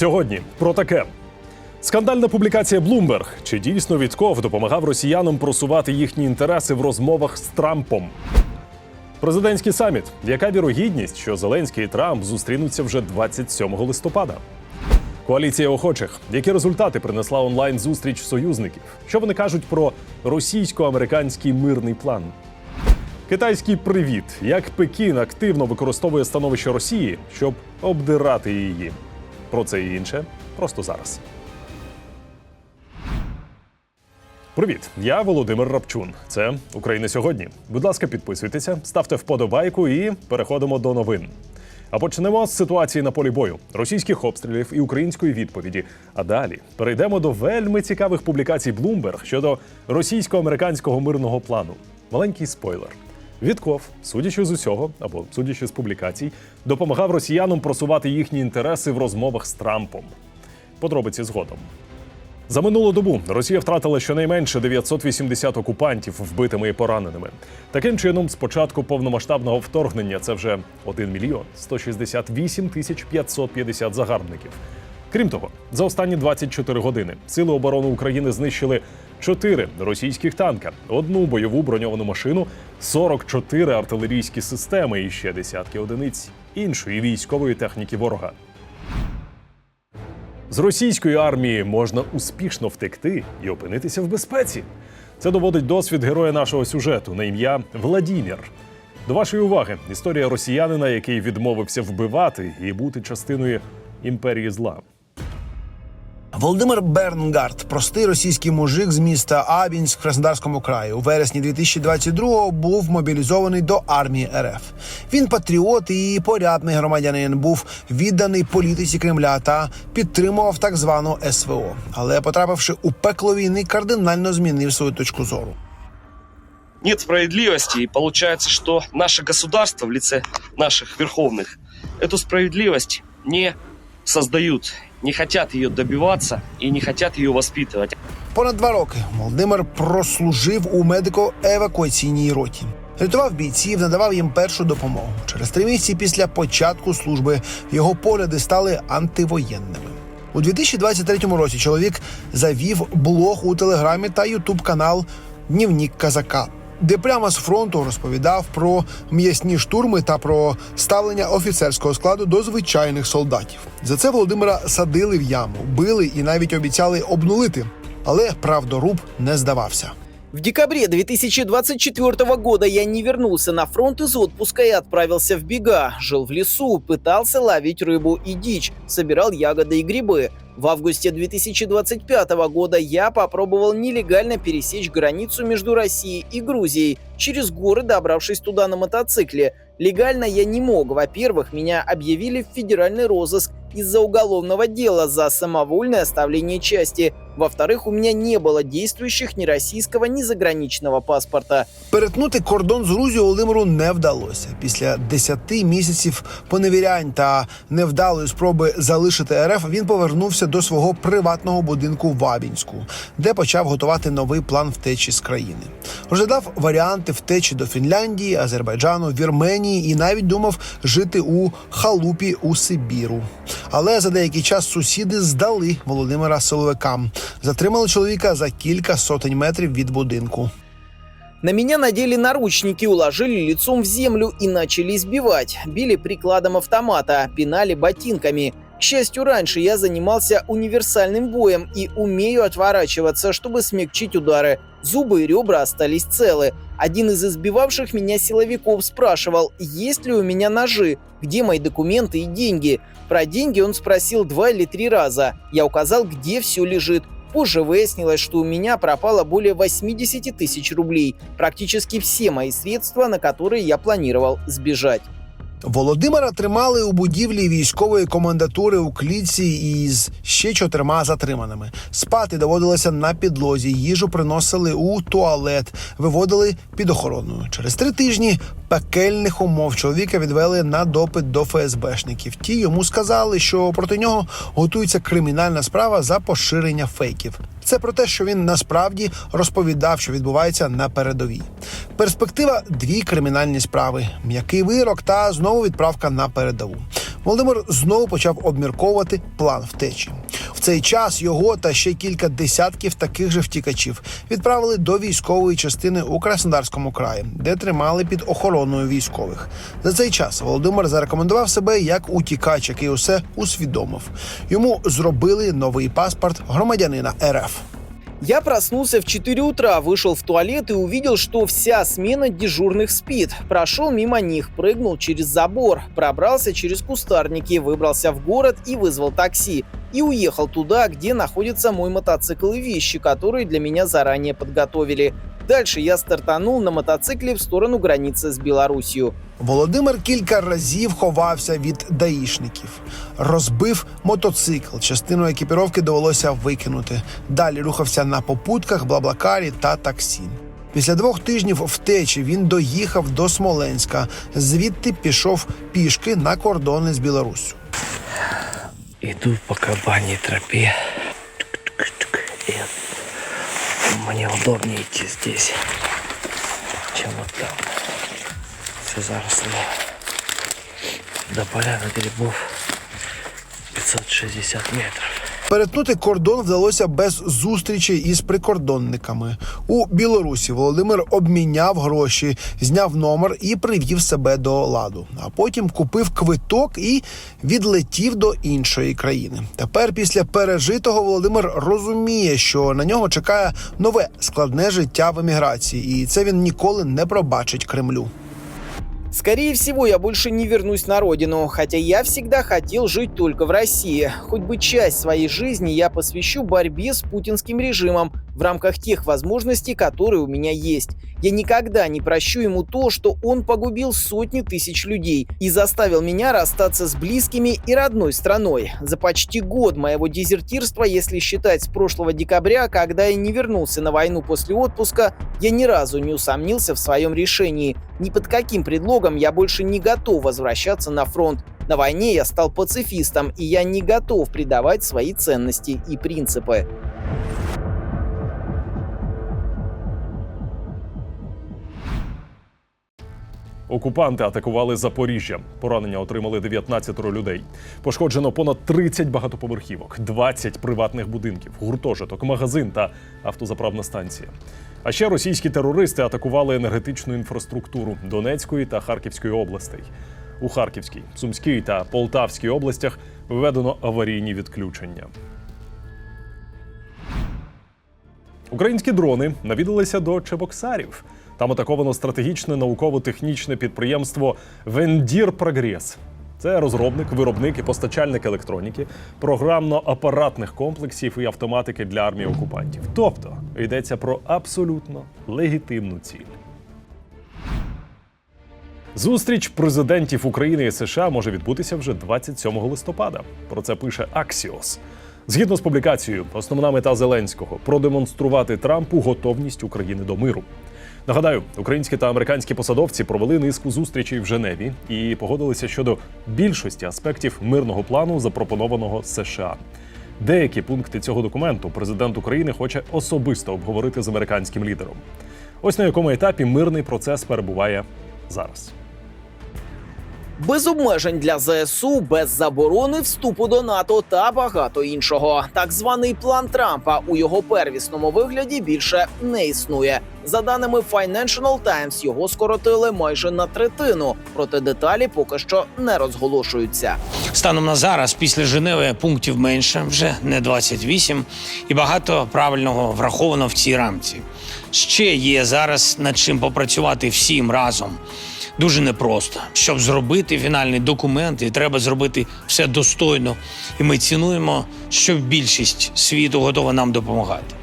Сьогодні про таке. Скандальна публікація Bloomberg. Чи дійсно Вітков допомагав росіянам просувати їхні інтереси в розмовах з Трампом? Президентський саміт. Яка вірогідність, що Зеленський і Трамп зустрінуться вже 27 листопада? Коаліція охочих. Які результати принесла онлайн зустріч союзників? Що вони кажуть про російсько-американський мирний план? Китайський привіт. Як Пекін активно використовує становище Росії, щоб обдирати її. Про це і інше просто зараз. Привіт, я Володимир Рапчун. Це Україна сьогодні. Будь ласка, підписуйтеся, ставте вподобайку і переходимо до новин. А почнемо з ситуації на полі бою, російських обстрілів і української відповіді. А далі перейдемо до вельми цікавих публікацій Bloomberg щодо російсько-американського мирного плану. Маленький спойлер. Вітков, судячи з усього, або судячи з публікацій, допомагав росіянам просувати їхні інтереси в розмовах з Трампом. Подробиці згодом. За минулу добу Росія втратила щонайменше 980 окупантів вбитими і пораненими. Таким чином, з початку повномасштабного вторгнення це вже 1 мільйон 168 тисяч 550 загарбників. Крім того, за останні 24 години Сили оборони України знищили 4 російських танка, одну бойову броньовану машину, 44 артилерійські системи і ще десятки одиниць іншої військової техніки ворога. З російської армії можна успішно втекти і опинитися в безпеці. Це доводить досвід героя нашого сюжету на ім'я Владімір. До вашої уваги історія росіянина, який відмовився вбивати і бути частиною імперії зла. Володимир Бернгард, простий російський мужик з міста Абінськ в Краснодарському краї, у вересні 2022-го був мобілізований до армії РФ. Він патріот і порядний громадянин, був відданий політиці Кремля та підтримував так звану СВО. Але потрапивши у пекло війни, кардинально змінив свою точку зору. нет справедливости, и получается, что наше государство в лице наших верховных эту справедливость не создают, не хотят ее добиваться и не хотят ее воспитывать. Понад два роки Володимир прослужив у медико-евакуаційній роті. Рятував бійців, надавав їм першу допомогу. Через три місяці після початку служби його погляди стали антивоєнними. У 2023 році чоловік завів блог у телеграмі та ютуб канал Днівнік Казака, де прямо з фронту розповідав про м'ясні штурми та про ставлення офіцерського складу до звичайних солдатів. За це Володимира садили в яму, били і навіть обіцяли обнулити. Але правдоруб не здавався. В декабре 2024 года я не вернулся на фронт из отпуска и отправился в бега. Жил в лесу, пытался ловить рыбу и дичь, собирал ягоды и грибы. В августе 2025 года я попробовал нелегально пересечь границу между Россией и Грузией, через горы добравшись туда на мотоцикле. Легально я не мог. Во-первых, меня объявили в федеральный розыск из-за уголовного дела за самовольное оставление части. Во-вторых, у меня не было действующих ни российского, ни заграничного паспорта. Перетнути кордон з Грузією Володимиру не вдалося. Після 10 місяців поневірянь та невдалої спроби залишити РФ він повернувся до свого приватного будинку в Абінську, де почав готувати новий план втечі з країни. Розглядав варіанти втечі до Фінляндії, Азербайджану, Вірменії і навіть думав жити у халупі у Сибіру. Але за деякий час сусіди здали Володимира силовикам. Затримали чоловіка за кілька сотень метрів від будинку. На меня надели наручники, уложили лицом в землю и начали избивать. Били прикладом автомата, пинали ботинками. К счастью, раньше я занимался универсальным боем и умею отворачиваться, чтобы смягчить удары. Зубы и ребра остались целы. Один из избивавших меня силовиков спрашивал, есть ли у меня ножи, где мои документы и деньги. Про деньги он спросил два или три раза. Я указал, где все лежит. Позже выяснилось, что у меня пропало более 80 тысяч рублей, практически все мои средства, на которые я планировал сбежать. Володимира тримали у будівлі військової комендатури у клітці із ще чотирма затриманими. Спати доводилося на підлозі, їжу приносили у туалет, виводили під охороною. Через три тижні пекельних умов чоловіка відвели на допит до ФСБшників. Ті йому сказали, що проти нього готується кримінальна справа за поширення фейків. Це про те, що він насправді розповідав, що відбувається на передовій. Перспектива дві кримінальні справи, м'який вирок та знову відправка на передову. Володимир знову почав обмірковувати план втечі. В цей час його та ще кілька десятків таких же втікачів відправили до військової частини у Краснодарському краї, де тримали під охороною військових. За цей час Володимир зарекомендував себе як утікач, який усе усвідомив. Йому зробили новий паспорт громадянина РФ. Я проснулся в 4 утра, вышел в туалет и увидел, что вся смена дежурных спит. Прошел мимо них, прыгнул через забор, пробрался через кустарники, выбрался в город и вызвал такси. И уехал туда, где находится мой мотоцикл и вещи, которые для меня заранее подготовили. Дальше я стартанул на мотоцикле в сторону границы с Белоруссией. Володимир кілька разів ховався від даїшників, розбив мотоцикл. Частину екіпіровки довелося викинути. Далі рухався на попутках, блаблакарі та таксі. Після двох тижнів втечі він доїхав до Смоленська. Звідти пішов пішки на кордони з Білоруссю. Иду по кабаней тропе. Тук-тук-тук. И мне удобнее идти здесь, чем вот там. Все заросли. До поляны грибов 560 метров. Перетнути кордон вдалося без зустрічі із прикордонниками. У Білорусі Володимир обміняв гроші, зняв номер і привів себе до ладу. А потім купив квиток і відлетів до іншої країни. Тепер, після пережитого, Володимир розуміє, що на нього чекає нове складне життя в еміграції, і це він ніколи не пробачить Кремлю. Скорее всего, я больше не вернусь на родину, хотя я всегда хотел жить только в России. Хоть бы часть своей жизни я посвящу борьбе с путинским режимом в рамках тех возможностей, которые у меня есть. Я никогда не прощу ему то, что он погубил сотни тысяч людей и заставил меня расстаться с близкими и родной страной. За почти год моего дезертирства, если считать с прошлого декабря, когда я не вернулся на войну после отпуска, я ни разу не усомнился в своем решении. Ни под каким предлогом я больше не готов возвращаться на фронт. На войне я стал пацифистом, и я не готов предавать свои ценности и принципы. Окупанти атакували Запоріжжя. Поранення отримали 19 людей. Пошкоджено понад 30 багатоповерхівок, 20 приватних будинків, гуртожиток, магазин та автозаправна станція. А ще російські терористи атакували енергетичну інфраструктуру Донецької та Харківської областей. У Харківській, Сумській та Полтавській областях введено аварійні відключення. Українські дрони навідалися до Чебоксарів. Там атаковано стратегічне науково-технічне підприємство Вендір Прогрес. Це розробник, виробник і постачальник електроніки, програмно-апаратних комплексів і автоматики для армії окупантів. Тобто йдеться про абсолютно легітимну ціль. Зустріч президентів України і США може відбутися вже 27 листопада. Про це пише Axios. Згідно з публікацією, основна мета Зеленського продемонструвати Трампу готовність України до миру. Нагадаю, українські та американські посадовці провели низку зустрічей в Женеві і погодилися щодо більшості аспектів мирного плану, запропонованого США. Деякі пункти цього документу президент України хоче особисто обговорити з американським лідером. Ось на якому етапі мирний процес перебуває зараз. Без обмежень для ЗСУ, без заборони вступу до НАТО та багато іншого. Так званий план Трампа у його первісному вигляді більше не існує. За даними Financial Times, його скоротили майже на третину, проте деталі поки що не розголошуються. Станом на зараз, після Женеви, пунктів менше, вже не 28, і багато правильного враховано в цій рамці. Ще є зараз над чим попрацювати всім разом. Дуже непросто. Щоб зробити фінальний документ, і треба зробити все достойно. І ми цінуємо, що більшість світу готова нам допомагати.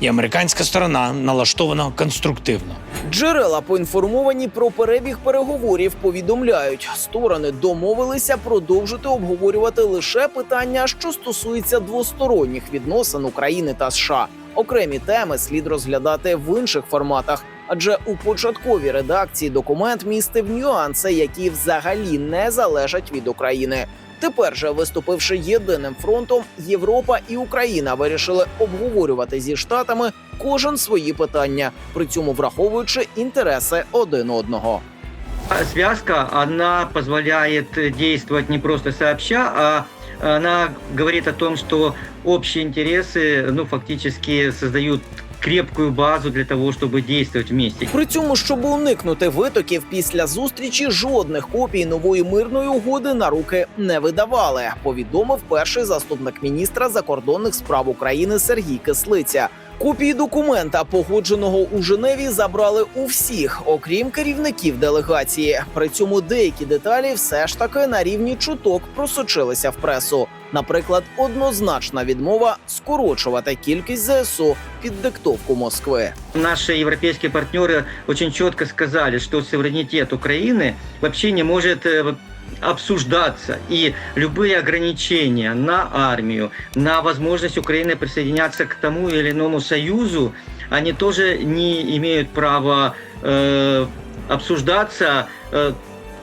І американська сторона налаштована конструктивно. Джерела поінформовані про перебіг переговорів повідомляють, сторони домовилися продовжити обговорювати лише питання, що стосуються двосторонніх відносин України та США. Окремі теми слід розглядати в інших форматах, адже у початковій редакції документ містив нюанси, які взагалі не залежать від України. Тепер же, виступивши єдиним фронтом, Європа і Україна вирішили обговорювати зі штатами кожен свої питання, при цьому враховуючи інтереси один одного. Связка, она позволяет э, действовать не просто сообща, а она говорит о том, что общие интересы, ну, фактически создают крепкую базу для того, щоб діяти вместе. При цьому, щоб уникнути витоків після зустрічі, жодних копій нової мирної угоди на руки не видавали. Повідомив перший заступник міністра закордонних справ України Сергій Кислиця. Копії документа, погодженого у Женеві, забрали у всіх, окрім керівників делегації. При цьому деякі деталі все ж таки на рівні чуток просочилися в пресу. Наприклад, однозначна відмова скорочувати кількість ЗСУ під диктовку Москви. Наши европейские партнеры очень четко сказали, что суверенитет Украины вообще не может э, вот, обсуждаться. И любые ограничения на армию, на возможность Украины присоединяться к тому или иному союзу, они тоже не имеют права э, обсуждаться. Э,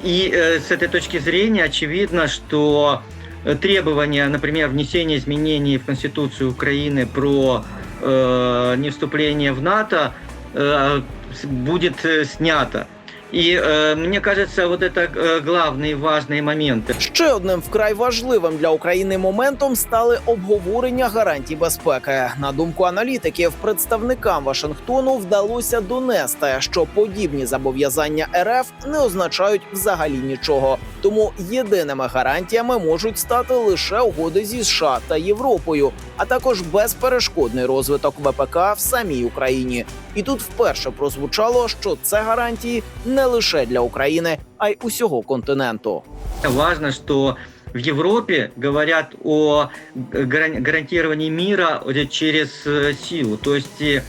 и э, с этой точки зрения очевидно, что э, требования, например, внесения изменений в Конституцию Украины про э, не вступление в НАТО э, с- будет э, снято. И э, мне кажется, вот это э, главные важные моменты. Ще одним вкрай важливим для України моментом стали обговорення гарантій безпеки. На думку аналітиків, представникам Вашингтону вдалося донести, що подібні зобов'язання РФ не означають взагалі нічого. Тому єдиними гарантіями можуть стати лише угоди зі США та Європою, а також безперешкодний розвиток ВПК в самій Україні. І тут вперше прозвучало, що це гарантії не лише для України, а й усього континенту. Важно, что в Европе говорят о гаран- гарантировании мира э, через э, силу. То есть э,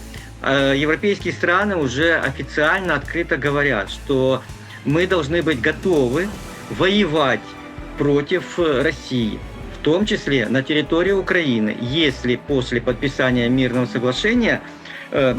э, европейские страны уже официально открыто говорят, что мы должны быть готовы воевать против э, России, в том числе на территории Украины, если после подписания мирного соглашения э,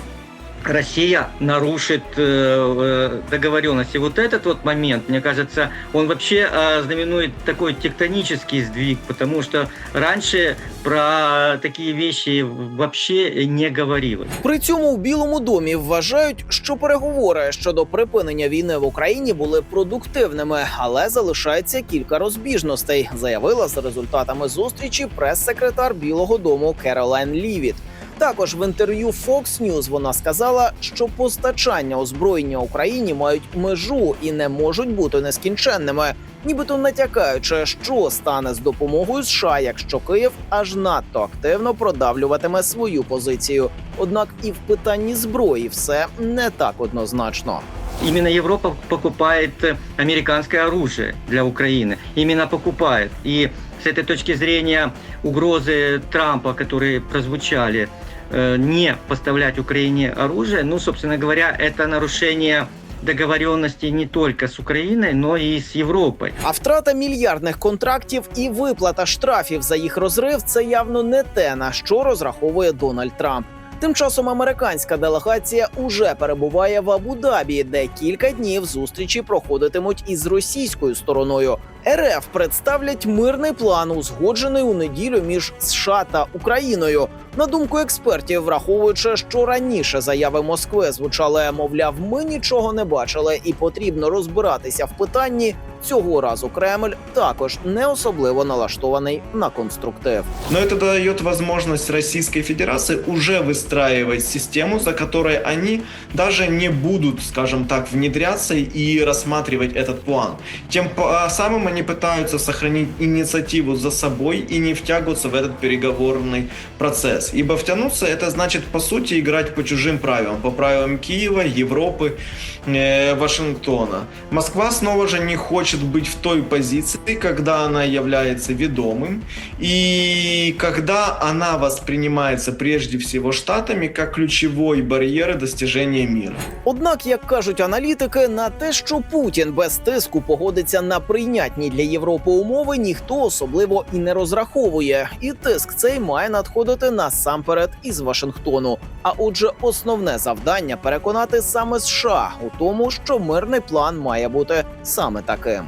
Россия нарушит э, э, договоренности. Вот этот вот момент, мне кажется, он вообще э, знаменует такой тектонический сдвиг, потому что раньше про такие вещи вообще не говорилось. При цьому у Білому домі вважають, що переговори щодо припинення війни в Україні були продуктивними, але залишається кілька розбіжностей, заявила за результатами зустрічі прес-секретар Білого Дому Керолайн Лівіт. Також в інтерв'ю Fox News вона сказала, що постачання озброєння Україні мають межу і не можуть бути нескінченними, нібито натякаючи, що стане з допомогою США, якщо Київ аж надто активно продавлюватиме свою позицію. Однак і в питанні зброї все не так однозначно. Именно Европа покупает э, американское оружие для Украины. Именно покупает. И с этой точки зрения угрозы Трампа, которые прозвучали, э, не поставлять Украине оружие, ну, собственно говоря, это нарушение договоренности не только с Украиной, но и с Европой. А втрата мільярдних контрактів і виплата штрафів за їх розрив це явно не те, на що розраховує Дональд Трамп. Тим часом американська делегація уже перебуває в Абу-Дабі, де кілька днів зустрічі проходитимуть із російською стороною. РФ представлять мирний план, узгоджений у неділю між США та Україною. На думку експертів, враховуючи, що раніше заяви Москви звучали, мовляв, ми нічого не бачили, і потрібно розбиратися в питанні. Цього разу Кремль також не особливо налаштований на конструктив. Но это дает возможность Российской Федерации уже выстраивать систему, за которой они даже не будут, скажем так, внедряться и рассматривать этот план. Тем по- самым они пытаются сохранить инициативу за собой и не втягиваться в этот переговорный процесс. Ибо втянуться это значит, по сути, играть по чужим правилам, по правилам Киева, Европы, э, Вашингтона. Москва снова же не хочет быть в той позиции, когда она является ведомым и когда она воспринимается прежде всего Штатами как ключевой барьер достижения мира. Однак, як кажуть аналітики, на те, що Путін без тиску погодиться на прийнятні для Європи умови, ніхто особливо і не розраховує. І тиск цей має надходити насамперед із Вашингтону. А отже, основне завдання переконати саме США у тому, що мирний план має бути саме таким.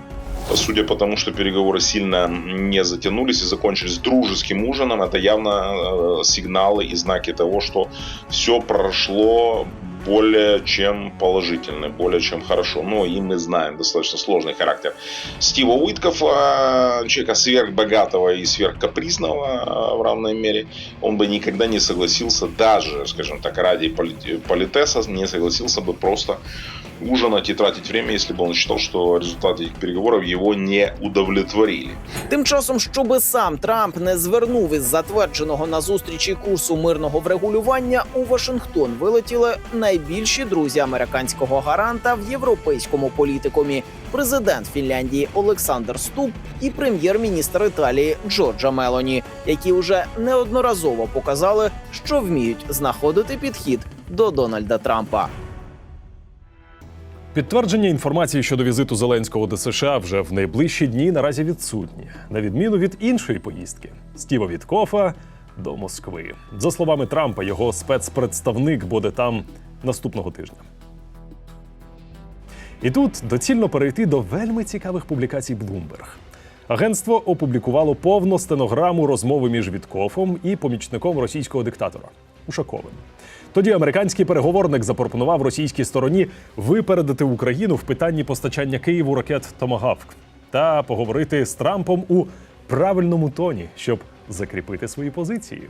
Судя по тому, что переговоры сильно не затянулись и закончились дружеским ужином, это явно э, сигналы и знаки того, что все прошло Более чем положительный, более чем хорошо. Но и мы знаем достаточно сложный характер Стива Уиткофа, человека сверхбогатого и сверхкапризного э, в равной мере. Он бы никогда не согласился, даже, скажем так, ради полит- политеса, не согласился бы просто ужинать и тратить время, если бы он считал, что результаты этих переговоров его не удовлетворили. Тим часом, щоби сам Трамп не звернув із затвердженого на зустрічі курсу мирного врегулювання, у Вашингтон вилетіли найбільші друзі американського гаранта в європейському політикумі: президент Фінляндії Олександр Ступ і прем'єр-міністр Італії Джорджа Мелоні, які вже неодноразово показали, що вміють знаходити підхід до Дональда Трампа. Підтвердження інформації щодо візиту Зеленського до США вже в найближчі дні наразі відсутні, на відміну від іншої поїздки Стіва Віткофа до Москви. За словами Трампа, його спецпредставник буде там наступного тижня. І тут доцільно перейти до вельми цікавих публікацій Bloomberg. Агентство опублікувало повну стенограму розмови між Віткофом і помічником російського диктатора Ушаковим. Тоді американський переговорник запропонував російській стороні випередити Україну в питанні постачання Києву ракет Томагавк та поговорити з Трампом у правильному тоні, щоб закріпити свої позиції.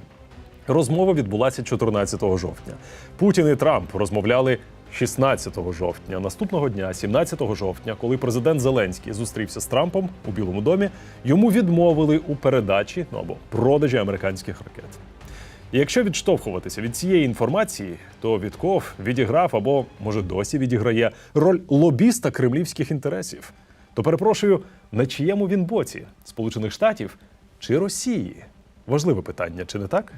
Розмова відбулася 14 жовтня. Путін і Трамп розмовляли 16 жовтня. Наступного дня, 17 жовтня, коли президент Зеленський зустрівся з Трампом у Білому домі, йому відмовили у передачі ну або продажі американських ракет. Якщо відштовхуватися від цієї інформації, то Вітков відіграв або може досі відіграє роль лобіста кремлівських інтересів. То перепрошую, на чиєму він боці Сполучених Штатів чи Росії? Важливе питання, чи не так?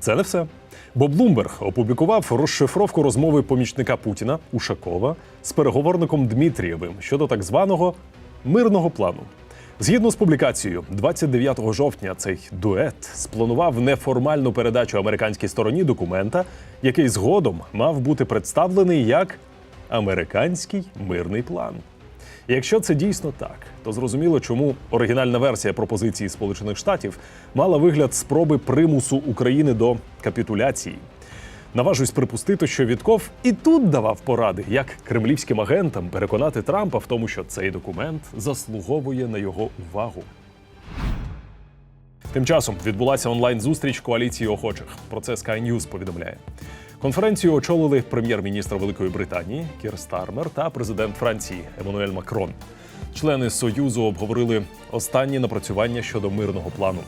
Це не все. Бо Блумберг опублікував розшифровку розмови помічника Путіна Ушакова з переговорником Дмитрієвим щодо так званого мирного плану. Згідно з публікацією, 29 жовтня цей дует спланував неформальну передачу американській стороні документа, який згодом мав бути представлений як американський мирний план. Якщо це дійсно так, то зрозуміло, чому оригінальна версія пропозиції Сполучених Штатів мала вигляд спроби примусу України до капітуляції. Наважусь припустити, що Вітков і тут давав поради, як кремлівським агентам переконати Трампа в тому, що цей документ заслуговує на його увагу. Тим часом відбулася онлайн-зустріч коаліції охочих. Про це Sky News повідомляє. Конференцію очолили прем'єр-міністр Великої Британії Кір Стармер та президент Франції Еммануель Макрон. Члени союзу обговорили останні напрацювання щодо мирного плану.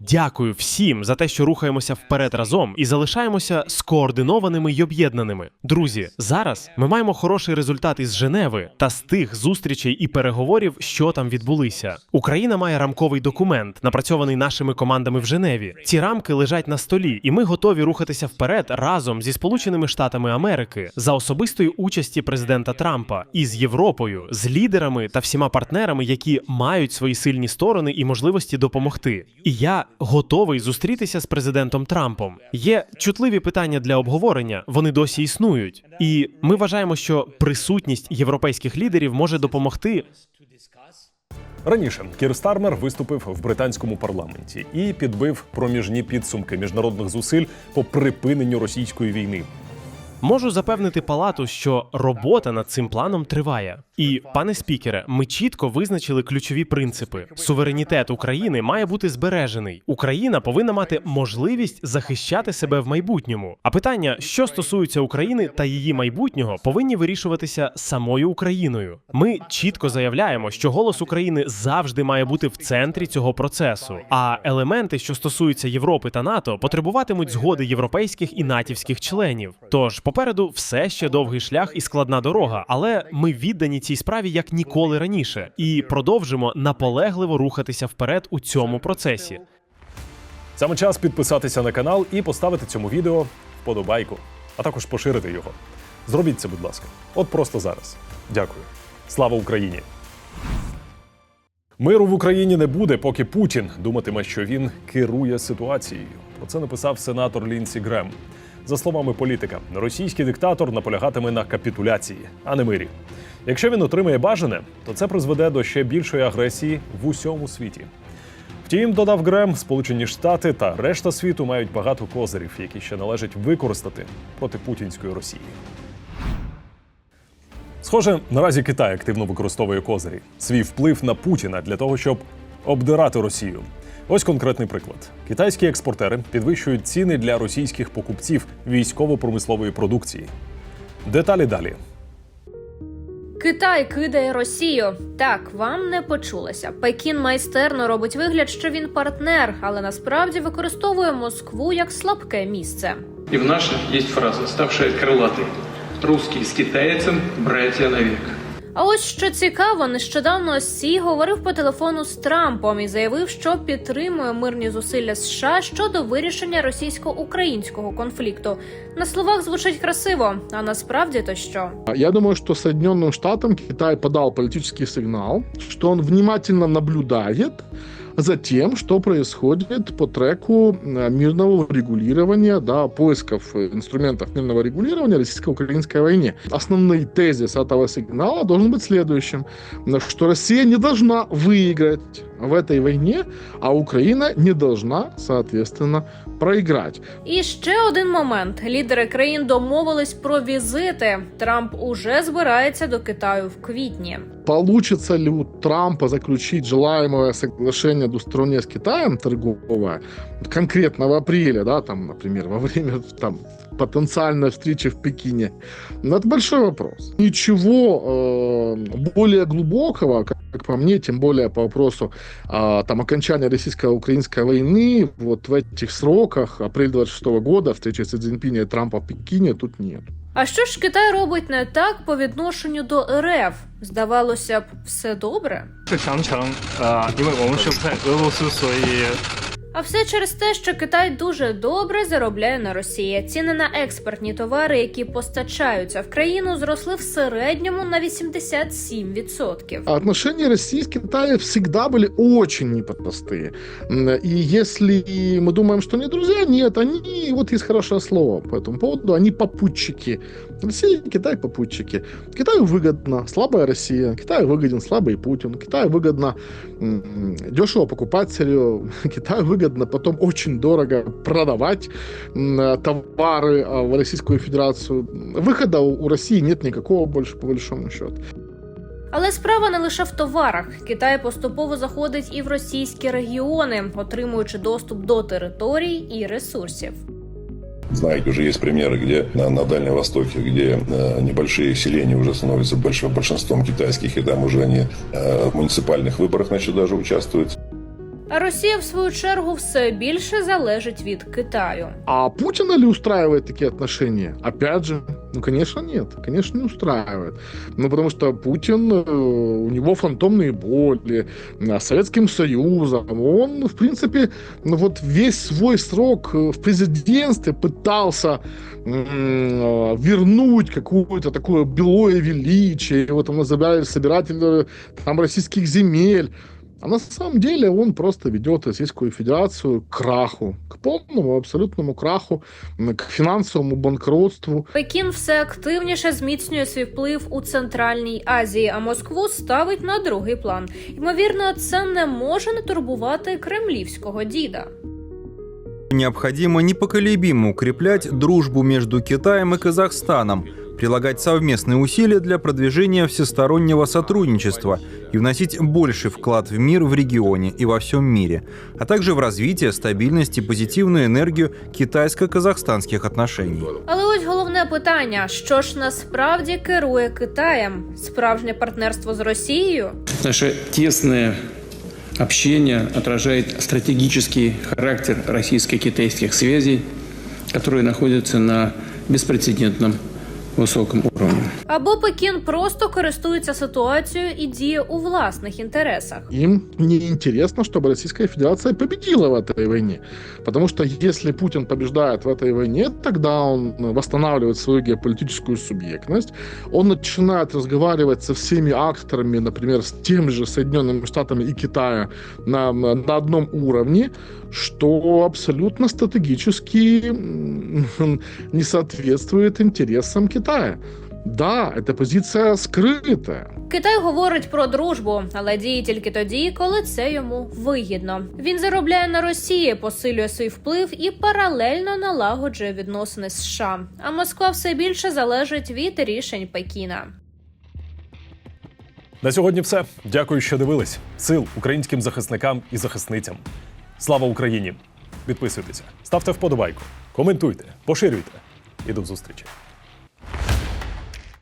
Дякую всім за те, що рухаємося вперед разом і залишаємося скоординованими й об'єднаними. Друзі, зараз ми маємо хороший результат із Женеви та з тих зустрічей і переговорів, що там відбулися. Україна має рамковий документ, напрацьований нашими командами в Женеві. Ці рамки лежать на столі, і ми готові рухатися вперед разом зі Сполученими Штатами Америки за особистої участі президента Трампа і з Європою, з лідерами та всіма партнерами, які мають свої сильні сторони і можливості допомогти. І я готовий зустрітися з президентом Трампом. Є чутливі питання для обговорення, вони досі існують. І ми вважаємо, що присутність європейських лідерів може допомогти Раніше Кір Стармер виступив в британському парламенті і підбив проміжні підсумки міжнародних зусиль по припиненню російської війни. Можу запевнити палату, що робота над цим планом триває. І, пане спікере, ми чітко визначили ключові принципи. Суверенітет України має бути збережений. Україна повинна мати можливість захищати себе в майбутньому. А питання, що стосуються України та її майбутнього, повинні вирішуватися самою Україною. Ми чітко заявляємо, що голос України завжди має бути в центрі цього процесу. А елементи, що стосуються Європи та НАТО, потребуватимуть згоди європейських і натівських членів. Тож попереду все ще довгий шлях і складна дорога, але ми віддані цій справі як ніколи раніше і продовжимо наполегливо рухатися вперед у цьому процесі. Саме час підписатися на канал і поставити цьому відео вподобайку, а також поширити його. Зробіть це, будь ласка, от просто зараз. Дякую. Слава Україні! Миру в Україні не буде, поки Путін думатиме, що він керує ситуацією. Про це написав сенатор Лінсі Грем. За словами політика, російський диктатор наполягатиме на капітуляції, а не мирі. Якщо він отримає бажане, то це призведе до ще більшої агресії в усьому світі. Втім, додав Грем, Сполучені Штати та решта світу мають багато козирів, які ще належить використати проти путінської Росії. Схоже, наразі Китай активно використовує козирі свій вплив на Путіна для того, щоб обдирати Росію. Ось конкретний приклад: китайські експортери підвищують ціни для російських покупців військово-промислової продукції. Деталі далі. Китай кидає Росію. Так, вам не почулося. Пекін майстерно робить вигляд, що він партнер, але насправді використовує Москву як слабке місце. И в наших есть фраза, ставшая крылатой. Русский с китайцем – братья навек. А ось що цікаво, нещодавно Сі говорив по телефону з Трампом і заявив, що підтримує мирні зусилля США щодо вирішення російсько-українського конфлікту. На словах звучить красиво, а насправді то що? Я думаю, що Соединенным Штатам Китай подав політичний сигнал, що він внимательно наблюдает за тем, что происходит по треку э, мирного регулирования, да, поисков э, инструментов мирного регулирования российско-украинской войне. Основной тезис этого сигнала должен быть следующим, что Россия не должна выиграть в этой войне, а Украина не должна, соответственно, проиграть. І ще один момент: лідери країн домовились про візити. Трамп уже збирається до Китаю в квітні. Получится ли у Трампа заключить желаемое соглашение двустороннее с Китаем торговое, конкретно в апреле, да, там, например, во время там, потенциальной встречи в Пекине? Ну, это большой вопрос. Ничего э, более глубокого, как, как по мне, тем более по вопросу э, там, окончания российско-украинской войны, вот в этих сроках, апрель 26 года, встречи Си Цзиньпиня и Трампа в Пекине, тут нет. А що ж Китай робить не так по відношенню до РФ? Здавалося б, все добре. А все через те, що Китай дуже добре заробляє на Росії. Ціни на експортні товари, які постачаються в країну, зросли в середньому на 87%. Отношения Росії з Китаем завжди були очень непростые. И если мы думаем, что не друзі, ні, они, вот є хороше слово по цьому поводу, они попутчики. Россия и Китай попутчики. Китаю выгодно слабая Росія, Китаю выгоден слабый Путин, Китаю выгодно дешево покупать сырье, Китаю выгодно потом очень дорого продавать м, товары а, в Российскую Федерацию. Выхода у у России нет никакого больше, по большому счету. Але справа не лише в товарах. Китай поступово заходить і в російські регіони, отримуючи доступ до територій і ресурсів. Знаете, уже есть примеры, где на, на Дальнем Востоке, где э, небольшие селения уже становятся большим большинством китайских, и там уже они э, в муниципальных выборах начали даже участвовать. А Росія, в свою чергу, все більше залежить від Китаю. А Путина ли устраивает такие отношения? Опять же, ну, конечно, нет. Конечно, не устраивает. Ну, потому что Путин, э, у него фантомные боли э, с Советским Союзом. Он, в принципе, ну, вот весь свой срок э, в президентстве пытался м, э, вернуть какое-то такое белое величие. Его там называли собиратель э, там, российских земель. А на самом деле он просто ведет Российскую Федерацию к краху, к полному абсолютному краху, к финансовому банкротству. Пекін все активніше зміцнює свій вплив у Центральній Азії, а Москву ставить на другий план. Ймовірно, це не може не турбувати кремлівського діда. Необходимо непоколебимо укреплять дружбу между Китаем и Казахстаном, прилагать совместные усилия для продвижения всестороннего сотрудничества и вносить больший вклад в мир в регионе и во всем мире, а также в развитие, стабильность и позитивную энергию китайско-казахстанских отношений. Але ось головне питання: що ж насправді керує Китаєм? Справжнє партнерство з Росією? наше тесное общение отражает стратегический характер российско-китайских связей, которые находятся на беспрецедентном высоком уровне. Або Пекін просто користується ситуацією і діє у власних інтересах. Им не интересно, чтобы Российская Федерация победила в этой войне. Потому что если Путин побеждает в этой войне, тогда он восстанавливает свою геополитическую субъектность, он начинает разговаривать со всеми акторами, например, с теми же Соединенными Штатами и Китая на, на одном уровне, что абсолютно стратегически м, не соответствует интересам Китая. Да, эта позиция скрытая. Китай говорить про дружбу, але діє тільки тоді, коли це йому вигідно. Він заробляє на Росії, посилює свій вплив і паралельно налагоджує відносини з США. А Москва все більше залежить від рішень Пекіна. На сьогодні все. Дякую, що дивились. Сил українським захисникам і захисницям. Слава Україні! Підписуйтеся, ставте вподобайку, коментуйте, поширюйте і до зустрічі.